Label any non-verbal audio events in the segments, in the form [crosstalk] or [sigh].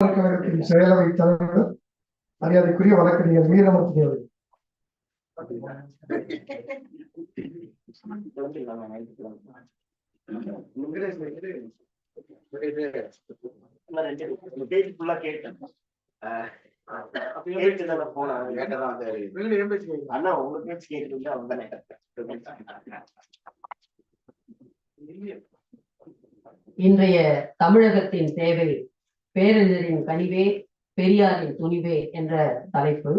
கழகத்தின் செயலவை தலைவர் மரியாதைக்குரிய வழக்கறிஞர் வீரமூர்த்தி அவர்கள் அண்ணா உங்க பேச்சு கேட்டு வந்தேன் இன்றைய தமிழகத்தின் தேவை பேரறிஞரின் கனிவே பெரியாரின் துணிவே என்ற தலைப்பு.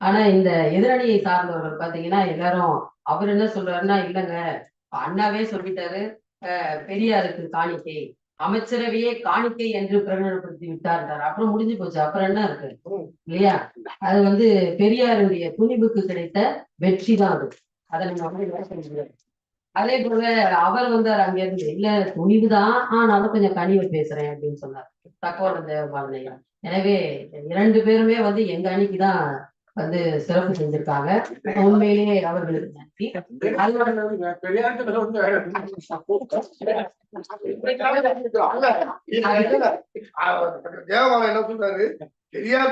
ஆனா இந்த எதிரணியை சார்ந்தவர்கள் பாத்தீங்கன்னா எல்லாரும் அவர் என்ன சொல்றாருன்னா இல்லைங்க அண்ணாவே சொல்லிட்டாரு. அஹ், பெரியாருக்கு காணிக்கை அமைச்சரவையே காணிக்கை என்று பிரகடனப்படுத்தி விட்டார் அப்புறம் முடிஞ்சு போச்சு. அப்புறம் என்ன இருக்கு? இல்லையா? அது வந்து பெரியாருடைய துணிவுக்கு கிடைத்த வெற்றி தான் அது. அதை நம்ம அதே போல அவர் வந்தார் அங்க இருந்து இல்ல துணிவுதான். ஆனாலும் கொஞ்சம் கனிவு பேசுறேன் அப்படின்னு சொன்னார். தக்கோல தேவபாலனையா எனவே இரண்டு பேருமே வந்து எங்க அணிக்குதான் வந்து சிறப்பு செஞ்சிருக்காங்க. உண்மையிலேயே அவர்களுக்கு நன்றி. என்ன சொல்றாரு? பெரியார்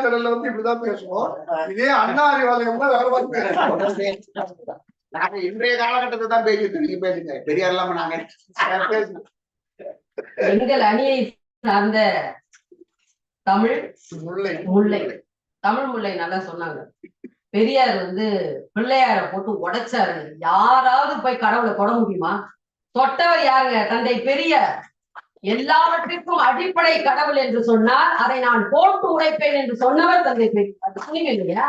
திடல்ல வந்து இப்படிதான் பேசுவோம். இதே அண்ணா அறிவாலயம்னா வேற மாதிரி பேசுவோம் நாங்க இன்றைய காலகட்டத்தை தான் பேசிட்டு நீங்க பேசுங்க. பெரியார் இல்லாம நாங்க எங்கள் அணியை சார்ந்த தமிழ் முல்லை. முல்லை. தமிழ் முல்லை நல்லா சொன்னாங்க. பெரியார் வந்து பிள்ளையார போட்டு உடைச்சாரு. யாராவது போய் கடவுளை தொட முடியுமா? தொட்டவர் யாருங்க? தந்தை பெரியார். எல்லாவற்றிற்கும் அடிப்படை கடவுள் என்று சொன்னால் அதை நான் போட்டு உடைப்பேன் என்று சொன்னவர் தந்தை பெரியார். அது துணிவு இல்லையா?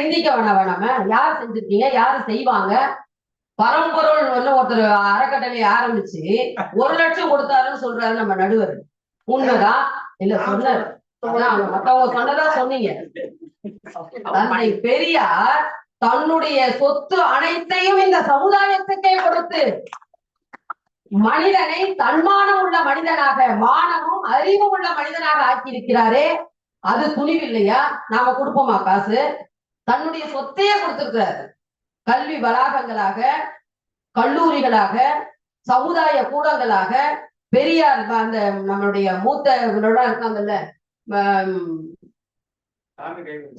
சிந்திக்க வேணாம் வேணாம. யார் செஞ்சிருக்கீங்க? யாரு செய்வாங்க? பரம்பொருள் ஒருத்தர் அறக்கட்டளை ஆரம்பிச்சு ஒரு லட்சம் கொடுத்தாருன்னு சொல்றாரு நம்ம நடுவர். உண்மைதான்? இல்ல சொன்னாரு. மத்தவங்க சொன்னதா சொன்னீங்க. தந்தை பெரியார் தன்னுடைய சொத்து அனைத்தையும் இந்த சமுதாயத்துக்கே கொடுத்து மனிதனை தன்மானம் உள்ள மனிதனாக மானமும் அறிவும் உள்ள மனிதனாக ஆக்கி இருக்கிறாரே அது துணிவில்லையா? நாம கொடுப்போமா காசு? தன்னுடைய சொத்தையே கொடுத்திருக்கிறாரு. கல்வி வளாகங்களாக கல்லூரிகளாக சமுதாய கூடங்களாக பெரியார் அந்த நம்மளுடைய மூத்த இருக்காங்கல்ல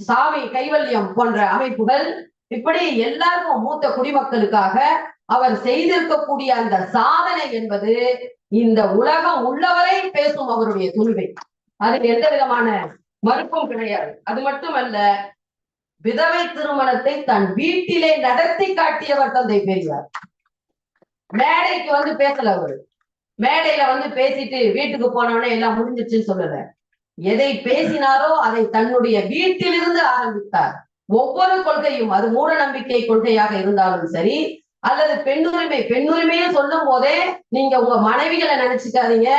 சாமி கைவல்யம் போன்ற அமைப்புகள் இப்படி எல்லாருக்கும் மூத்த குடிமக்களுக்காக அவர் செய்திருக்கக்கூடிய அந்த சாதனை என்பது இந்த உலகம் உள்ளவரை பேசும் அவருடைய துணிவை. அதில் எந்த விதமான மறுப்பும் கிடையாது. அது மட்டுமல்ல விதவை திருமணத்தை தன் வீட்டிலே நடத்தி காட்டியவர் தந்தை பெரியார். மேடைக்கு வந்து பேசல அவரு. மேடையில வந்து பேசிட்டு வீட்டுக்கு போனவனே எல்லாம் முடிஞ்சிச்சுன்னு சொல்லல. எதை பேசினாரோ அதை தன்னுடைய வீட்டிலிருந்து ஆரம்பித்தார். ஒவ்வொரு கொள்கையும் அது மூட நம்பிக்கை கொள்கையாக இருந்தாலும் சரி அல்லது பெண்ணுரிமை பெண்ணுரிமையை சொல்லும் போதே நீங்க உங்க மனைவிகளை நினைச்சுக்காதீங்க.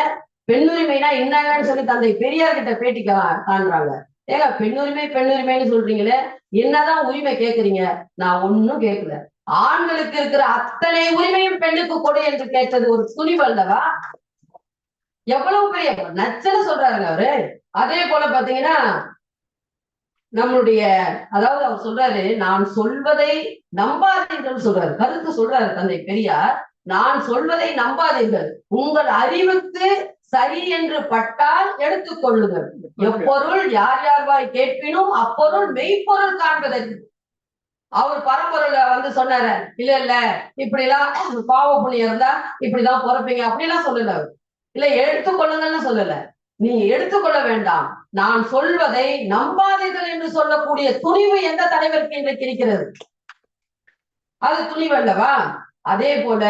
பெண்ணுரிமைனா என்னங்கன்னு சொல்லி தந்தை பெரியார் கிட்ட பேட்டி காண்றாங்க. ஏங்க பெண்ணுரிமை பெண்ணுரிமைன்னு சொல்றீங்களே? என்னதான் உரிமை கேக்குறீங்க? நான் ஒன்னும் கேட்கல ஆண்களுக்கு இருக்கிற அத்தனை உரிமையும் பெண்ணுக்கு கொடு என்று கேட்டது ஒரு துணிவு அல்லவா? எவ்வளவு பெரிய நச்சல சொல்றாருங்க அவரு. அதே போல பாத்தீங்கன்னா நம்மளுடைய அதாவது அவர் சொல்றாரு நான் சொல்வதை நம்பாதீர்கள் சொல்றாரு. கருத்து சொல்றாரு தந்தை பெரியார். நான் சொல்வதை நம்பாதீர்கள். உங்கள் அறிவுக்கு சரி என்று பட்டால் எடுத்துக்கொள்ளுங்கள் எப்பொருள் யார் யார் வாய் கேட்பினும் அப்பொருள் மெய்ப்பொருள் காண்பதற்கு. அவர் பரம்பொருள வந்து சொன்னாரு இல்ல இல்ல இப்படி எல்லாம் பாவ புண்ணியம் இருந்தா இப்படிதான் பிறப்பீங்க. அப்படிலாம் சொல்லல அவர். இல்ல எடுத்துக்கொள்ளுங்கள்னு சொல்லல. நீங்க எடுத்துக்கொள்ள வேண்டாம். நான் சொல்வதை நம்பாதீர்கள் என்று சொல்லக்கூடிய துணிவு எந்த தலைவருக்கு இன்றைக்கு இருக்கிறது? அது துணிவு அல்லவா? அதே போல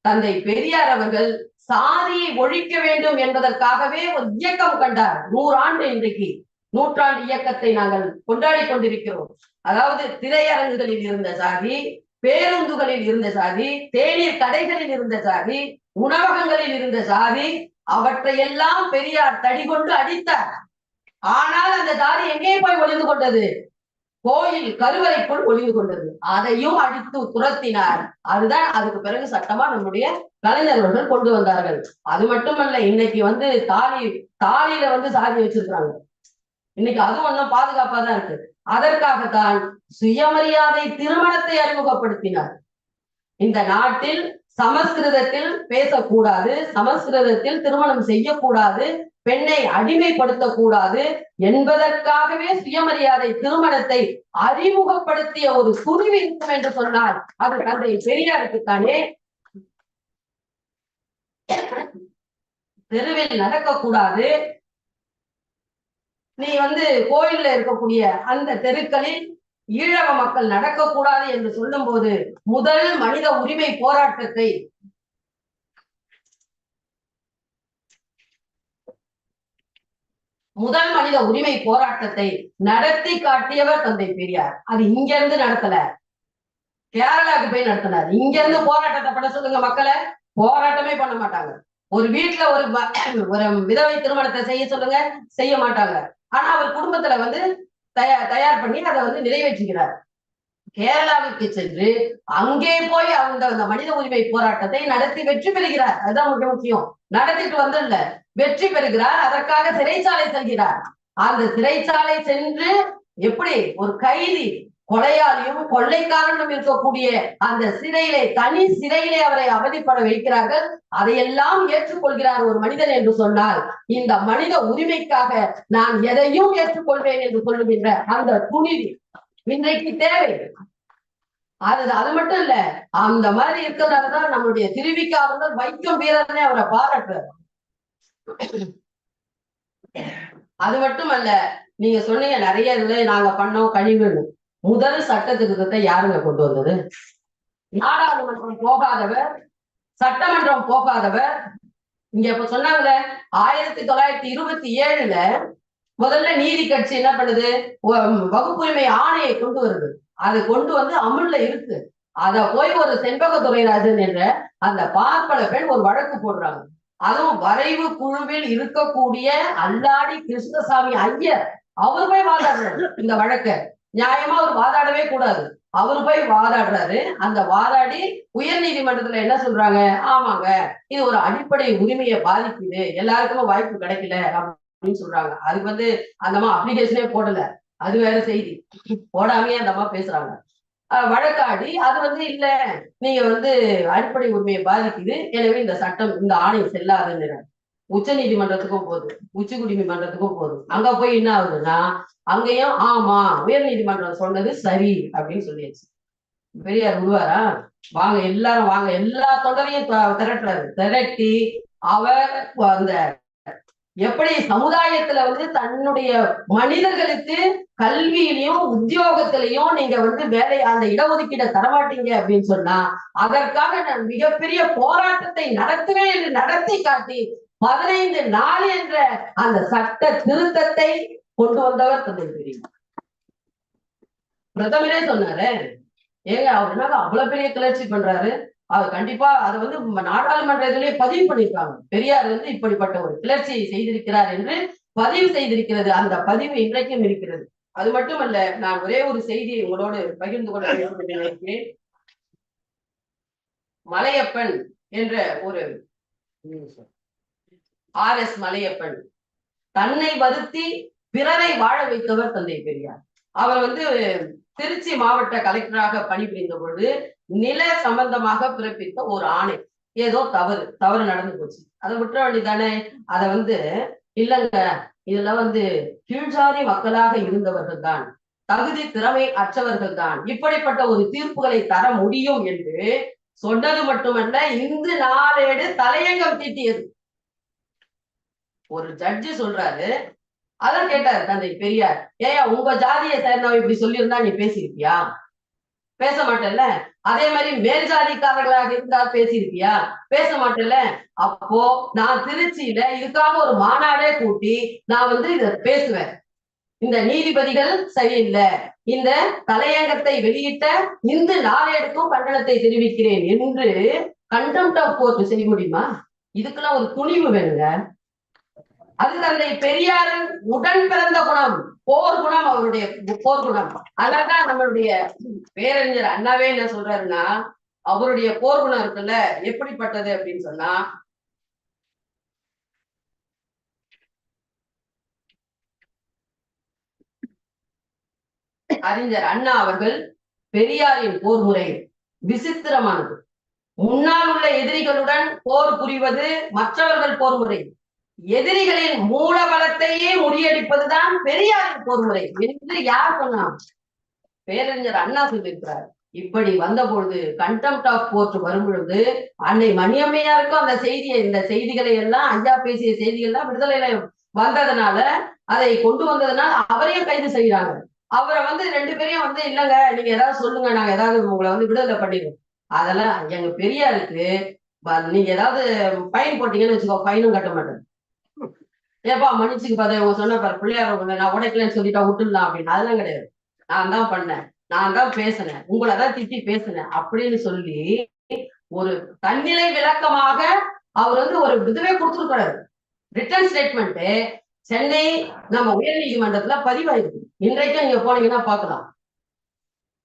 தந்தை பெரியார் அவர்கள் சாதியை ஒழிக்க வேண்டும் என்பதற்காகவே ஒரு இயக்கம் கண்டார். நூறாண்டு இன்றைக்கு நூற்றாண்டு இயக்கத்தை நாங்கள் கொண்டாடி கொண்டிருக்கிறோம். அதாவது திரையரங்குகளில் இருந்த சாதி பேருந்துகளில் இருந்த சாதி தேநீர் கடைகளில் இருந்த சாதி உணவகங்களில் இருந்த சாதி அவற்றையெல்லாம் பெரியார் தடி கொண்டு அடித்தார். ஆனால் அந்த சாதி எங்கே போய் ஒளிந்து கொண்டது? கோயில் கருவறைக்குள் ஒளிந்து கொண்டது. அதையும் அடித்து துரத்தினார். அதுதான் அதுக்கு பிறகு சட்டமா நம்முடைய கலைஞர்களுடன் கொண்டு வந்தார்கள். அது மட்டுமல்ல இன்னைக்கு வந்து தாலி தாலியில வந்து சாதி வச்சிருக்காங்க இன்னைக்கு அதுவும் ஒன்றும் பாதுகாப்பா தான் இருக்கு. அதற்காகத்தான் சுயமரியாதை திருமணத்தை அறிமுகப்படுத்தினார். இந்த நாட்டில் சமஸ்கிருதத்தில் பேசக்கூடாது சமஸ்கிருதத்தில் திருமணம் செய்யக்கூடாது பெண்ணை அடிமைப்படுத்தக்கூடாது என்பதற்காகவே சுயமரியாதை திருமணத்தை அறிமுகப்படுத்திய ஒரு துணிவு இருக்கும் என்று சொன்னால் அது தந்தை பெரியாருக்குத்தானே தெருவில் நடக்கக்கூடாது. நீ வந்து கோயில்ல இருக்கக்கூடிய அந்த தெருக்களில் ஈழவ மக்கள் நடக்கக்கூடாது என்று சொல்லும்போது முதல் மனித உரிமை போராட்டத்தை முதல் மனித உரிமை போராட்டத்தை நடத்தி காட்டியவர் தந்தை பெரியார். அது இங்க இருந்து நடத்தல. கேரளாவுக்கு போய் நடத்தினார். இங்க இருந்து போராட்டத்தை பண்ண சொல்லுங்க மக்களை. போராட்டமே பண்ண மாட்டாங்க. ஒரு வீட்டுல ஒரு [clears throat] ஒரு விதவை திருமணத்தை செய்ய சொல்லுங்க செய்ய மாட்டாங்க. ஆனா அவர் குடும்பத்துல வந்து தயார் தயார் பண்ணி அதை வந்து நிறைவேற்றுகிறார் கேரளாவுக்கு சென்று அங்கே போய் அவங்க அந்த மனித உரிமை போராட்டத்தை நடத்தி வெற்றி பெறுகிறார். அதுதான் மிக முக்கியம். நடத்திட்டு வந்து வெற்றி பெறுகிறார். அதற்காக சிறைச்சாலை செல்கிறார். அந்த சிறைச்சாலை சென்று எப்படி? ஒரு கைதி கொலையாளியும் கொள்ளைக்காரனும் இருக்கக்கூடிய அந்த சிறையிலே தனி சிறையிலே அவரை அவதிப்பட வைக்கிறார்கள். அதையெல்லாம் ஏற்றுக்கொள்கிறார் ஒரு மனிதன் என்று சொன்னால் இந்த மனித உரிமைக்காக நான் எதையும் ஏற்றுக்கொள்வேன் என்று சொல்லுகின்ற அந்த துணிவு இன்றைக்கு தேவை. அது அது மட்டும் இல்ல அந்த மாதிரி இருக்கிறதாலதான் நம்மளுடைய திருவிக்கா வைக்கம் வீரர்னே அவரை பாராட்டுறாரு அது மட்டும் அல்ல நீங்க சொன்னீங்க நிறைய இதுல நாங்க பண்ணோம் கழிவுன்னு முதல் சட்ட திருத்தத்தை யாருங்க கொண்டு வந்தது? நாடாளுமன்றம் போகாதவர் சட்டமன்றம் போகாதவர். இங்க இப்ப சொன்னாங்களே ஆயிரத்தி தொள்ளாயிரத்தி இருபத்தி ஏழுல முதல்ல நீதி கட்சி என்ன பண்ணுது? வ- வகுப்புரிமை ஆணையை கொண்டு வருது. அது கொண்டு வந்து அமுல்ல இருக்கு. அத போய் ஒரு செண்பக துறைராஜன் என்ற அந்த பார்ப்பன பெண் ஒரு வழக்கு போடுறாங்க. அதுவும் வரைவு குழுவில் இருக்கக்கூடிய அல்லாடி கிருஷ்ணசாமி ஐயர். அவரு போய் வாதாடுறாரு. இந்த வழக்க. நியாயமா அவர் வாதாடவே கூடாது. அவரு போய் வாதாடுறாரு. அந்த வாதாடி உயர் நீதிமன்றத்துல என்ன சொல்றாங்க? ஆமாங்க இது ஒரு அடிப்படை உரிமையை பாதிக்குது. எல்லாருக்குமே வாய்ப்பு கிடைக்கல அப்படின்னு சொல்றாங்க. அதுக்கு வந்து அந்த அம்மா அப்ளிகேஷனே போடல. அது வேற செய்தி. போடாமையே அந்த அம்மா பேசுறாங்க. வழக்காடி. அது வந்து இல்ல. நீங்க வந்து அடிப்படை உரிமையை பாதிக்குது. எனவே இந்த சட்டம் இந்த ஆணையம் செல்லாதுன்னு உச்ச நீதிமன்றத்துக்கும் போகுது உச்ச குடிமன்றத்துக்கும் போகுது அங்க போய் என்ன ஆகுதுன்னா அங்கேயும் ஆமா உயர் நீதிமன்றம் சொன்னது சரி அப்படின்னு சொல்லியாச்சு. பெரியார் விடுவாரா? வாங்க எல்லாரும் வாங்க. எல்லா தொண்டரையும் த- திரட்டுறாரு. திரட்டி அவர் அந்த எப்படி சமுதாயத்துல வந்து தன்னுடைய மனிதர்களுக்கு கல்வியிலையும் உத்தியோகத்திலையும் நீங்க வந்து வேலை அந்த இடஒதுக்கீடை தரமாட்டீங்க அப்படின்னு சொன்னா அதற்காக நான் மிகப்பெரிய போராட்டத்தை நடத்துவேன் என்று நடத்தி காட்டி பதினைந்து நாள் என்ற அந்த சட்ட திருத்தத்தை கொண்டு வந்தவர் தந்தை பெரியவர் பிரதமரே சொன்னாரு ஏங்க அவர் என்ன அவ்வளவு பெரிய கிளர்ச்சி பண்றாரு? அது கண்டிப்பா அது வந்து நாடாளுமன்ற இதுலயே பதிவு பண்ணிருக்காங்க பெரியார் வந்து இப்படிப்பட்ட ஒரு கிளர்ச்சியை செய்திருக்கிறார் என்று பதிவு செய்திருக்கிறது. அந்த பதிவு இன்றைக்கும் இருக்கிறது. அது மட்டுமல்ல நான் ஒரே ஒரு செய்தியை உங்களோடு பகிர்ந்து கொள்ள நினைக்கிறேன் மலையப்பன் என்ற ஒரு ஆர் எஸ் மலையப்பன் தன்னை வருத்தி பிறரை வாழ வைத்தவர் தந்தை பெரியார். அவர் வந்து திருச்சி மாவட்ட கலெக்டராக பணிபுரிந்த பொழுது நில சம்பந்தமாக பிறப்பித்த ஒரு ஆணை. ஏதோ தவறு தவறு நடந்து போச்சு. அதை விட்டுற வேண்டியதானே அதை வந்து இல்லங்க இதுல வந்து கீழ்சாதி மக்களாக இருந்தவர்கள் தான் தகுதி திறமை அற்றவர்கள் தான் இப்படிப்பட்ட ஒரு தீர்ப்புகளை தர முடியும் என்று சொன்னது மட்டுமல்ல இந்து நாளேடு தலையங்கம் தீட்டியது. ஒரு ஜட்ஜி சொல்றாரு அதான் கேட்டாரு தந்தை பெரியார். ஏயா உங்க ஜாதியை சேர்ந்தவன் இப்படி சொல்லியிருந்தா நீ பேசியிருப்பியா? பேச மாட்டேல்ல? அதே மாதிரி மேல் ஜாதிக்காரர்களாக இருந்தா பேசியிருப்பியா? பேச மாட்டேல்ல? அப்போ நான் திருச்சியில இதுக்காக ஒரு மாநாடே கூட்டி நான் வந்து இத பேசுவேன். இந்த நீதிபதிகள் சரியில்லை. இந்த தலையங்கத்தை வெளியிட்ட இந்து நாளேடுக்கும் கண்டனத்தை தெரிவிக்கிறேன் என்று கண்டெம்ட் ஆஃப் கோர்ட் செய்ய முடியுமா? இதுக்கெல்லாம் ஒரு துணிவு வேணுங்க. அது தந்தை பெரியாரின் உடன் பிறந்த குணம் போர் குணம் அவருடைய போர் குணம். அதான் நம்மளுடைய பேரறிஞர் அண்ணாவே என்ன சொல்றாருன்னா அவருடைய போர் குணம் இருக்குல்ல எப்படிப்பட்டது அப்படின்னு சொன்னா அறிஞர் அண்ணா அவர்கள் பெரியாரின் போர் முறை விசித்திரமானது. முன்னால் உள்ள எதிரிகளுடன் போர் புரிவது மற்றவர்கள் போர் முறை. எதிரிகளின் மூல பலத்தையே முறியடிப்பதுதான் பெரியாரின் பொறுமுறை என்று யார் சொன்னா பேரறிஞர் அண்ணா சொல்லியிருக்கிறார். இப்படி வந்த பொழுது கண்டெம்ட் ஆஃப் கோர்ட் வரும் பொழுது அன்னை மணியம்மையாருக்கும் அந்த செய்தியை இந்த செய்திகளை எல்லாம் ஐயா பேசிய செய்திகள் எல்லாம் விடுதலையில வந்ததுனால அதை கொண்டு வந்ததுனால அவரையும் கைது செய்யறாங்க அவரை வந்து ரெண்டு பேரையும் வந்து இல்லங்க நீங்க ஏதாவது சொல்லுங்க நாங்க ஏதாவது உங்களை வந்து விடுதலை பண்ணிடுவோம். அதெல்லாம் எங்க பெரியாருக்கு நீங்க ஏதாவது ஃபைன் போட்டீங்கன்னு வச்சுக்கோ ஃபைனும் கட்ட மாட்டேன். ஏப்பா மன்னிச்சுக்கு பார்த்தா இவங்க சொன்ன பாரு பிள்ளையார் உங்களை நான் உடைக்கலன்னு சொல்லிட்டா விட்டுடலாம் அப்படின்னு. அதெல்லாம் கிடையாது. நான் தான் பண்ணேன். நான் தான் பேசினேன். உங்களை தான் திட்டி பேசினேன் அப்படின்னு சொல்லி ஒரு தன்னிலை விளக்கமாக அவர் வந்து ஒரு இதுவே கொடுத்துருக்கிறாரு. ரிட்டர்ன் ஸ்டேட்மெண்ட் சென்னை நம்ம உயர் நீதிமன்றத்துல பதிவாயிருக்கு. இன்றைக்கும் நீங்க போனீங்கன்னா பாக்கலாம்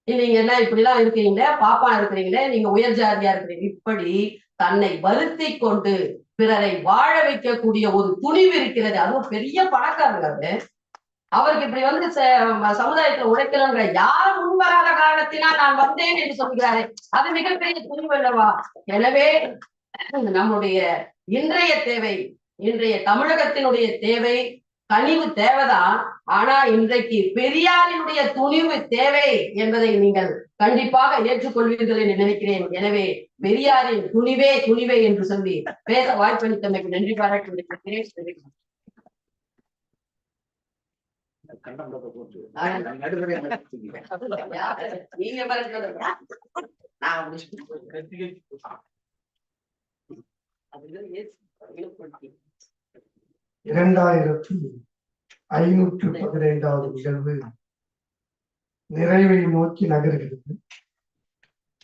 நீங்க என்ன இப்படி எல்லாம் இருக்கிறீங்களே? பாப்பா இருக்கிறீங்களே? நீங்க உயர் ஜாதியா இருக்கிறீங்க? இப்படி தன்னை வருத்தி கொண்டு பிறரை வாழ வைக்கக்கூடிய ஒரு துணிவு இருக்கிறது. அதுவும் பெரிய பணக்காரங்க அவருக்கு இப்படி வந்து ச- சமுதாயத்துல உழைக்கலங்கிற யாரும் முன்வராத காரணத்தினால் நான் வந்தேன் என்று சொல்கிறாரே. அது மிகப்பெரிய துணிவு அல்லவா? எனவே நம்முடைய இன்றைய தேவை இன்றைய தமிழகத்தினுடைய தேவை கனிவு தேவைதான். ஆனா இன்றைக்கு பெரியாரினுடைய துணிவு தேவை என்பதை நீங்கள் கண்டிப்பாக ஏற்றுக்கொள்வீர்கள் என்று நினைக்கிறேன். எனவே பெரியாரின் துணிவே துணிவே என்று சொல்லி பேச வாய்ப்பளித்தமைக்கு நன்றி பாராட்டி விடுக்கிறேன் இரண்டாயிரத்தி ஐநூற்று பதினைந்தாவது நிகழ்வு நிறைவை நோக்கி நகர்கிறது.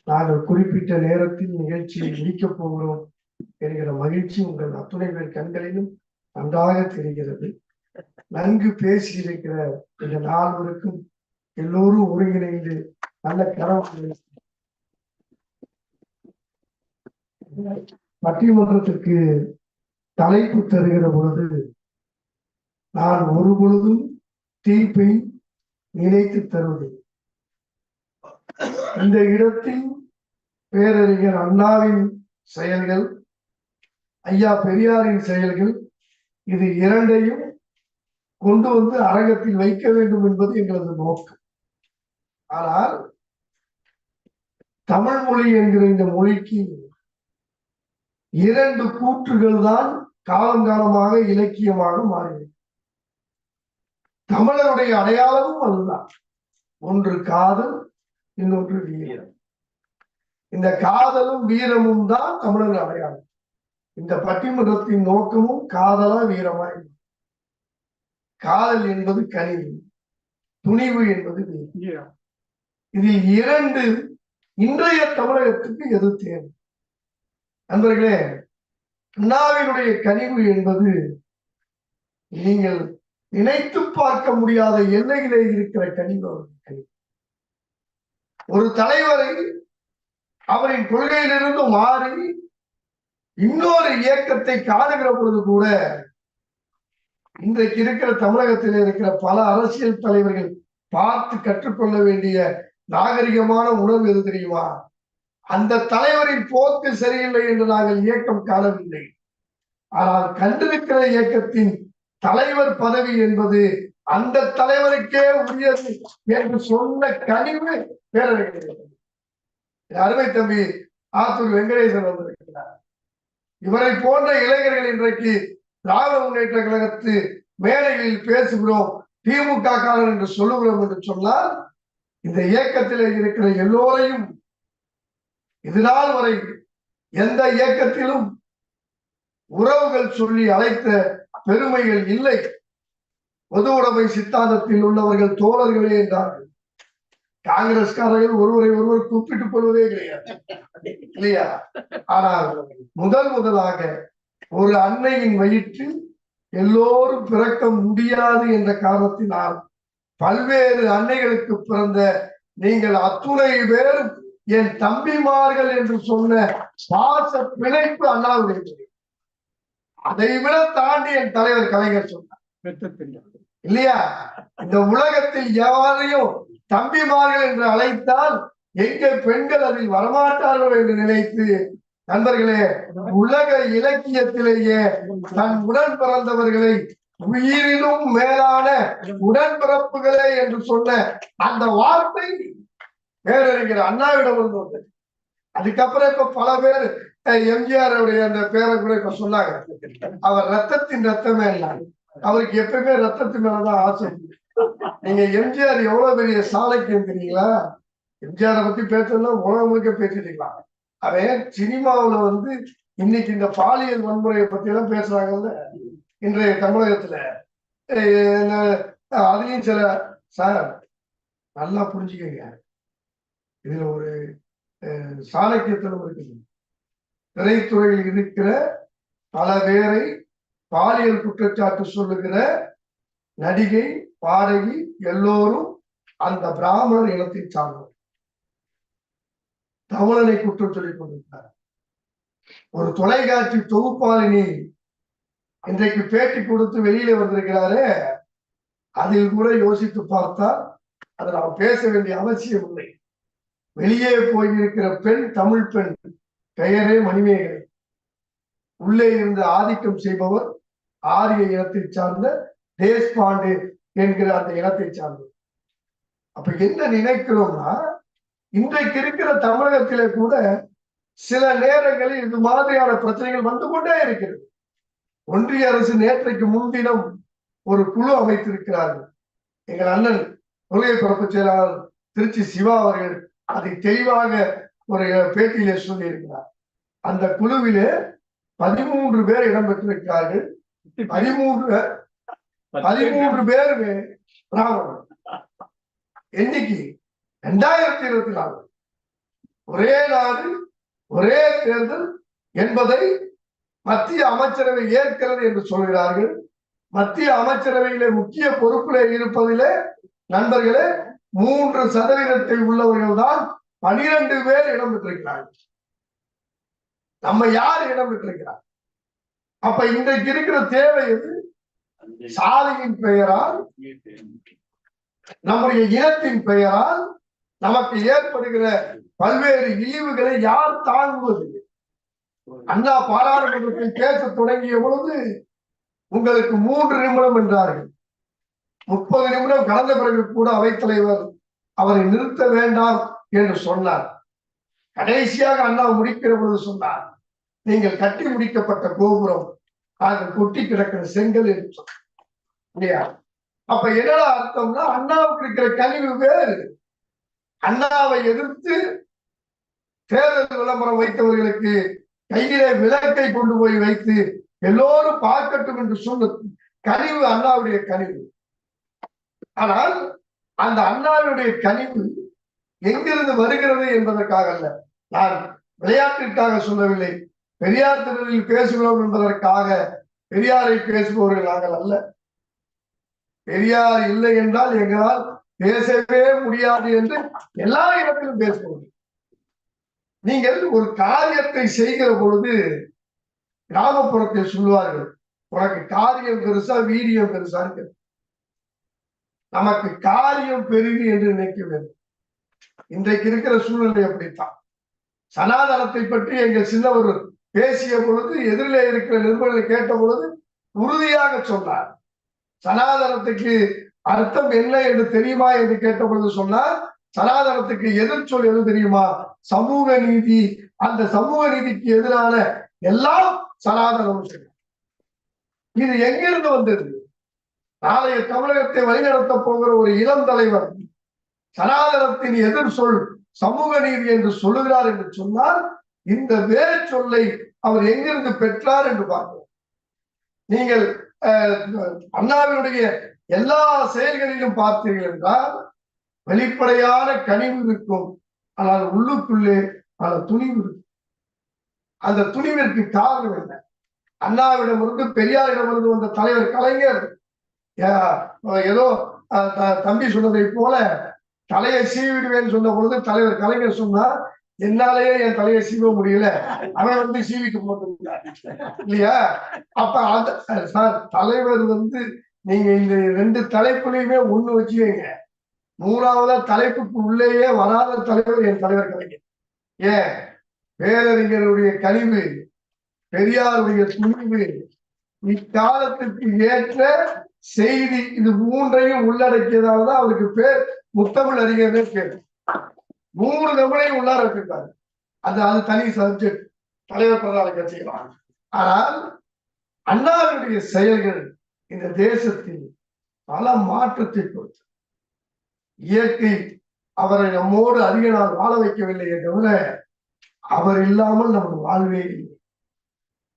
நாங்கள் குறிப்பிட்ட நேரத்தில் நிகழ்ச்சியை முடிக்கப் போகிறோம் என்கிற மகிழ்ச்சி உங்கள் அத்துணை பேர் கண்களிலும் நன்றாக தெரிகிறது. நன்கு பேசியிருக்கிற இந்த நால்வருக்கும் எல்லோரும் ஒருங்கிணைந்து நல்ல கரம் பட்டிமன்றத்திற்கு தலைப்பு தருகிற பொழுது நான் ஒரு பொழுதும் தீர்ப்பை நினைத்து தருவது இந்த இடத்தில் பேரறிஞர் அண்ணாவின் செயல்கள் ஐயா பெரியாரின் செயல்கள் இது இரண்டையும் கொண்டு வந்து அரங்கத்தில் வைக்க வேண்டும் என்பது எங்களது நோக்கம். ஆனால் தமிழ் மொழி என்கிற இந்த மொழிக்கு இரண்டு கூற்றுகள் தான் காலங்காலமாக இலக்கியமாக மாறியது தமிழருடைய அடையாளமும் அதுதான். ஒன்று காதல் இன்னொன்று வீரம். இந்த காதலும் வீரமும் தான் தமிழர் அடையாளம். இந்த பட்டிமன்றத்தின் நோக்கமும் காதலா வீரமா என்பது. காதல் என்பது கனிவு துணிவு என்பது வீரம். இதில் இரண்டு இன்றைய தமிழகத்துக்கு எது தேவை? நண்பர்களே அண்ணாவினுடைய கனிவு என்பது நீங்கள் நினைத்து பார்க்க முடியாத எல்லையிலே இருக்கிற கனிவு ஒரு தலைவரை அவரின் கொள்கையிலிருந்து மாறி இன்னொரு இயக்கத்தை காணுகிற பொழுது கூட இன்றைக்கு இருக்கிற தமிழகத்தில் இருக்கிற பல அரசியல் தலைவர்கள் பார்த்து கற்றுக்கொள்ள வேண்டிய நாகரிகமான உணர்வு எது தெரியுமா? அந்த தலைவரின் போக்கு சரியில்லை என்று நாங்கள் இயக்கம் காணவில்லை. ஆனால் கண்டிருக்கிற இயக்கத்தின் தலைவர் பதவி என்பது அந்த தலைவருக்கே உரியது என்று சொன்ன கனிவு பேரறிஞர். அருமை தம்பி ஆத்தூர் வெங்கடேசன் வந்திருக்கிறார் இவரை போன்ற இளைஞர்கள் இன்றைக்கு திராவிட முன்னேற்ற கழகத்து மேடைகளில் பேசுகிறோம் திமுக காரர் என்று சொல்லுகிறோம் என்று சொன்னால் இந்த இயக்கத்திலே இருக்கிற எல்லோரையும் இதுநாள் வரை எந்த இயக்கத்திலும் உறவுகள் சொல்லி அழைத்த பெருமைகள் இல்லை. பொது உடைமை சித்தாந்தத்தில் உள்ளவர்கள் தோழர்களே என்றார்கள். காங்கிரஸ்காரர்கள் ஒருவரை ஒருவர் கூப்பிட்டுக் கொள்வதே கிடையாது. இல்லையா? ஆனால் முதல் முதலாக ஒரு அன்னையின் வயிற்றில் எல்லோரும் பிறக்க முடியாது என்ற காரணத்தினால் பல்வேறு அன்னைகளுக்கு பிறந்த நீங்கள் அத்துணை பேரும் என் தம்பிமார்கள் என்று சொன்ன பாச பிணைப்பு அண்ணாவுடைய அதை விட தாண்டி என் தலைவர் கலைஞர் சொன்னார். இல்லையா? இந்த உலகத்தில் யாரையும் தம்பிமார்கள் என்று அழைத்தால் எங்க பெண்கள் அதில் வரமாட்டார்கள் என்று நினைத்து நண்பர்களே உலக இலக்கியத்திலேயே தன் உடன் பிறந்தவர்களை உயிரினும் மேலான உடன்பிறப்புகளே என்று சொன்ன அந்த வார்த்தை பேரறிஞர் அண்ணாவிடம் இருந்து வந்தது. அதுக்கப்புறம் இப்ப பல பேர் எம்ஜிஆர் உடைய அந்த பேரை கூட இப்ப சொன்னாங்க அவர் ரத்தத்தின் ரத்தமே இல்ல. அவருக்கு எப்பவுமே ரத்தத்தின் மேலதான் ஆசை. நீங்க எம்ஜிஆர் எவ்வளவு பெரிய சாலைக்கு தெரியுங்களா? எம்ஜிஆரை பத்தி பேசணும்னா உலகம் முழுக்க பேசிட்டு அவன் சினிமாவுல வந்து இன்னைக்கு இந்த பாலியல் வன்முறையை பத்தி எல்லாம் பேசுறாங்கல்ல? இன்றைய தமிழகத்துல. அதுலயும் சில சார் நல்லா புரிஞ்சுக்கங்க. இதுல ஒரு அஹ், இருக்குது. திரைத்துறையில் இருக்கிற பல பேரை பாலியல் குற்றச்சாட்டு சொல்லுகிற நடிகை பாடகி எல்லோரும் அந்த பிராமணர் இனத்தை சார்ந்தவர். தமிழனை குற்றம் சொல்லிக் கொண்டிருக்கிறார். ஒரு தொலைக்காட்சி தொகுப்பாளினி இன்றைக்கு பேட்டி கொடுத்து வெளியில வந்திருக்கிறாரே அதில் கூட யோசித்து பார்த்தால் அதை நாம் பேச வேண்டிய அவசியம் இல்லை. வெளியே போயிருக்கிற பெண் தமிழ் பெண் பெயரே மணிமேகலை. உள்ளே இருந்து ஆதிக்கம் செய்பவர் ஆரிய இனத்தை சார்ந்த தேஷ்பாண்டே என்கிற அந்த இனத்தை சார்ந்தவர். அப்ப என்ன நினைக்கிறோம்னா இன்றைக்கு இருக்கிற தமிழகத்திலே கூட சில நேரங்களில் இது மாதிரியான பிரச்சனைகள் வந்து கொண்டே இருக்கிறது. ஒன்றிய அரசு நேற்றைக்கு முன்தினம் ஒரு குழு அமைத்திருக்கிறார்கள். எங்கள் அண்ணன் கொள்கை பரப்பு செயலாளர் திருச்சி சிவா அவர்கள் அதை தெளிவாக ஒரு பேட்டியிலே சொல்லியிருக்கிறார். அந்த குழுவிலே பதிமூன்று பேர் இடம்பெற்றிருக்கிறார்கள். பதிமூன்று பதிமூன்று பேர் பிராமணர் எண்ணிக்கை இரண்டாயிரத்தி இருபத்தி நாலு. ஒரே நாடு ஒரே தேர்தல் என்பதை மத்திய அமைச்சரவை ஏற்கிறது என்று சொல்கிறார்கள். மத்திய அமைச்சரவையிலே முக்கிய பொறுப்பில் இருப்பதிலே நண்பர்களே மூன்று சதவீதத்தை உள்ளவர்கள் தான் பனிரெண்டு பேர் இடம் பெற்றிருக்கிறார்கள். நம்ம யார் இடம் பெற்றிருக்கிறார்? அப்ப இன்றைக்கு இருக்கிற தேவை எது? சாதியின் பெயரால் நம்முடைய இனத்தின் பெயரால் நமக்கு ஏற்படுகிற பல்வேறு இழிவுகளை யார் தாங்குவது அண்ணா பாராளுமன்றத்தில் பேச தொடங்கிய பொழுது உங்களுக்கு மூன்று நிமிடம் என்றார்கள். முப்பது நிமிடம் கடந்த பிறகு கூட அவைத்தலைவர் அவரை நிறுத்த வேண்டாம். என்று சொன்னார். கடைசியாக அண்ணா முடிக்கிற பொழுது சொன்னார் நீங்கள் கட்டி முடிக்கப்பட்ட கோபுரம் அது கொட்டி கிடக்கிற செங்கல் என்று சொன்னார். இல்லையா? அப்ப என்னடா அர்த்தம்னா அண்ணாவுக்கு இருக்கிற கழிவு வேறு. அண்ணாவை எதிர்த்து தேர்தல் விளம்பரம் வைத்தவர்களுக்கு கையிலே விளக்கை கொண்டு போய் வைத்து எல்லோரும் பார்க்கட்டும் என்று சொன்ன கனிவு அண்ணாவுடைய கனிவு ஆனால் அந்த அண்ணாவுடைய கனிவு எங்கிருந்து வருகிறது என்பதற்காக அல்ல. நான் விளையாட்டிற்காக சொல்லவில்லை. பெரியார் திடலில் பேசுகிறோம் என்பதற்காக பெரியாரை பேசுபவர்கள் நாங்கள் அல்ல. பெரியார் இல்லை என்றால் எங்களால் பேசவே முடியாது என்று எல்லா இடத்திலும் பேசுவோம் நீங்கள் ஒரு காரியத்தை செய்கிற பொழுது கிராமப்புறத்தில் சொல்லுவார்கள் உனக்கு காரியம் பெருசா வீரியம் பெருசான்னு இருக்கு நமக்கு காரியம் பெருகு என்று நினைக்க வேண்டும். இன்றைக்கு இருக்கிற சூழ்நிலை அப்படித்தான். சனாதனத்தை பற்றி எங்கள் சின்னவர் பேசிய பொழுது எதிரிலே இருக்கிற நிருபர்களை கேட்ட பொழுது உறுதியாக சொன்னார். சனாதனத்துக்கு அர்த்தம் என்ன என்று தெரியுமா என்று கேட்ட பொழுது சொன்னார். சனாதனத்துக்கு எதிர்ச்சொல் எது தெரியுமா? சமூக நீதி. அந்த சமூக நீதிக்கு எதிரான எல்லாம் சனாதனம் இது எங்கிருந்து வந்தது? நாளைய தமிழகத்தை வழிநடத்த போகிற ஒரு இளம் தலைவர் சனாதனத்தின் எதிர் சொல் சமூக நீதி என்று சொல்லுகிறார் என்று சொன்னால் இந்த வேர் சொல்லை அவர் எங்கிருந்து பெற்றார் என்று பார்ப்போம். நீங்கள் அஹ், அண்ணாவினுடைய எல்லா செயல்களிலும் பார்த்தீர்கள் என்றால் வெளிப்படையான கனிவு இருக்கும். ஆனால் உள்ளுக்குள்ளே பல துணிவு இருக்கும். அந்த துணிவிற்கு காரணம் என்ன? அண்ணாவிடமிருந்து பெரியாரிடமிருந்து வந்த தலைவர் கலைஞர் ஏதோ த- தம்பி சொன்னதை போல தலையை சீவிடுவேன்னு சொன்ன பொழுது தலைவர் கலைஞர் சொன்னார் என்னாலேயே என் தலையை சீவ முடியல. அவன் வந்து சீவிட்டு போட்டிருக்கார் இல்லையா? அப்ப அந்த சார் தலைவர் வந்து நீங்க இந்த ரெண்டு தலைப்புலையுமே ஒண்ணு வச்சுக்கோங்க. மூணாவதா தலைப்புக்கு உள்ளேயே வராத தலைவர் என் தலைவர் கலைஞர். ஏன்? பேரறிஞருடைய கனிவு பெரியாருடைய துணிவு இக்காலத்திற்கு ஏற்ற செய்தி இது மூன்றையும் உள்ளடக்கியதால தான் அவருக்கு பேர் முத்தமிழ் அறிஞர்னே கேட்டு. மூணு தமிழையும் உள்ளார வச்சிருக்காரு. அது அது தனி சப்ஜெக்ட் தலைவர் பிரதான கட்சிகளாக ஆனால் அண்ணாவினுடைய செயல்கள் இந்த தேசத்தில் பல மாற்றத்தை கொடுத்து இயற்கை அவரை நம்மோடு அதிக நாள் வாழ வைக்கவில்லை தவிர அவர் இல்லாமல் நமது வாழ்வே இல்லை.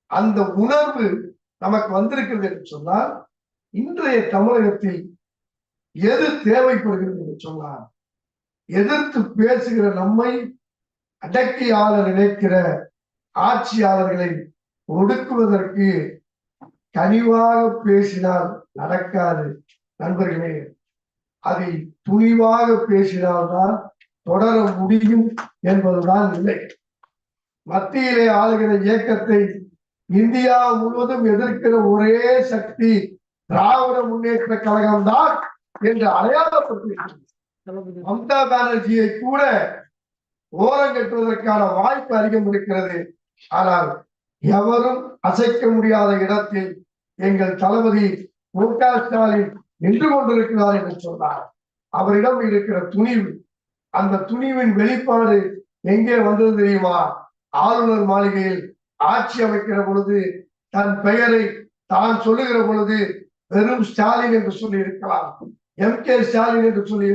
அந்த உணர்வு நமக்கு வந்திருக்கிறது என்று சொன்னால் இன்றைய தமிழகத்தில் எது தேவைப்படுகிறது சொன்னார் எதிர்த்து பேசுகிற நம்மை அடக்கி ஆள நினைக்கிற ஆட்சியாளர்களை ஒடுக்குவதற்கு கனிவாக பேசினால் நடக்காது நண்பர்களே. அதை துணிவாக பேசினால்தான் தொடர முடியும் என்பதுதான் நிலை. மத்தியிலே ஆளுகிற இயக்கத்தை இந்தியா முழுவதும் எதிர்க்கிற ஒரே சக்தி திராவிட முன்னேற்ற கழகம்தான். என்று அடையாளப்படுத்தியிருக்கிறது. மம்தா பானர்ஜியை கூட ஓரங்கட்டுவதற்கான வாய்ப்பு அதிகம் இருக்கிறது. ஆனால் எவரும் அசைக்க முடியாத இடத்தில் எங்கள் தளபதி மு க ஸ்டாலின் நின்று கொண்டிருக்கிறார் என்று சொன்னார். அவரிடம் இருக்கிற துணிவு அந்த துணிவின் வெளிப்பாடு எங்கே வந்தது தெரியுமா? ஆளுநர் மாளிகையில் ஆட்சி அமைக்கிற பொழுது தன் பெயரை தான் சொல்லுகிற பொழுது வெறும் ஸ்டாலின் என்று சொல்லி இருக்கலாம் எம் கே ஸ்டாலின் என்று சொல்லி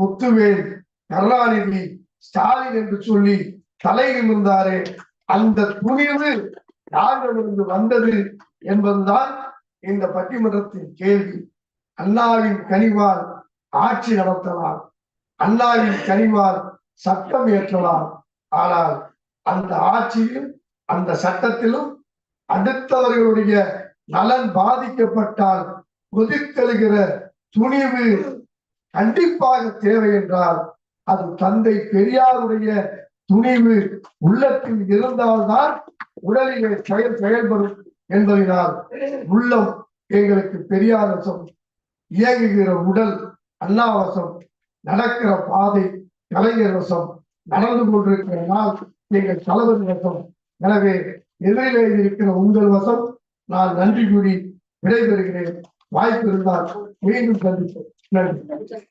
முத்துவேல் கருணாநிதி ஸ்டாலின் என்று சொல்லி தலை அந்த துணிவு யாரிடமிருந்து வந்தது என்பதுதான் இந்த பட்டிமன்றத்தின் கேள்வி. அண்ணாவின் கனிவால் ஆட்சி நடத்தலாம் அண்ணாவின் கனிவால் சட்டம் இயற்றலாம். ஆனால் அந்த ஆட்சியில் அந்த சட்டத்திலும் அடுத்தவர்களுடைய நலன் பாதிக்கப்பட்டால் கொதித்தெழுகிற துணிவு கண்டிப்பாக தேவை என்றால் அது தந்தை பெரியாருடைய துணிவு உள்ளத்தில் இருந்தால்தான் உடலிலே செயல் செயல்படும் என்பதனால் உள்ளம் எங்களுக்கு பெரியாரசம். இயங்குகிற உடல் அண்ணாவசம் நடக்கிற பாதை கலைஞர் வசம் நடந்து கொண்டிருக்கிற நாள் நீங்கள் தளபதி வசம். எனவே எதிரிலே இருக்கிற உங்கள் வசம் நான் நன்றி கூறி விடைபெறுகிறேன். வாய்ப்பு இருந்தால் மீண்டும் சந்திப்போம். நன்றி.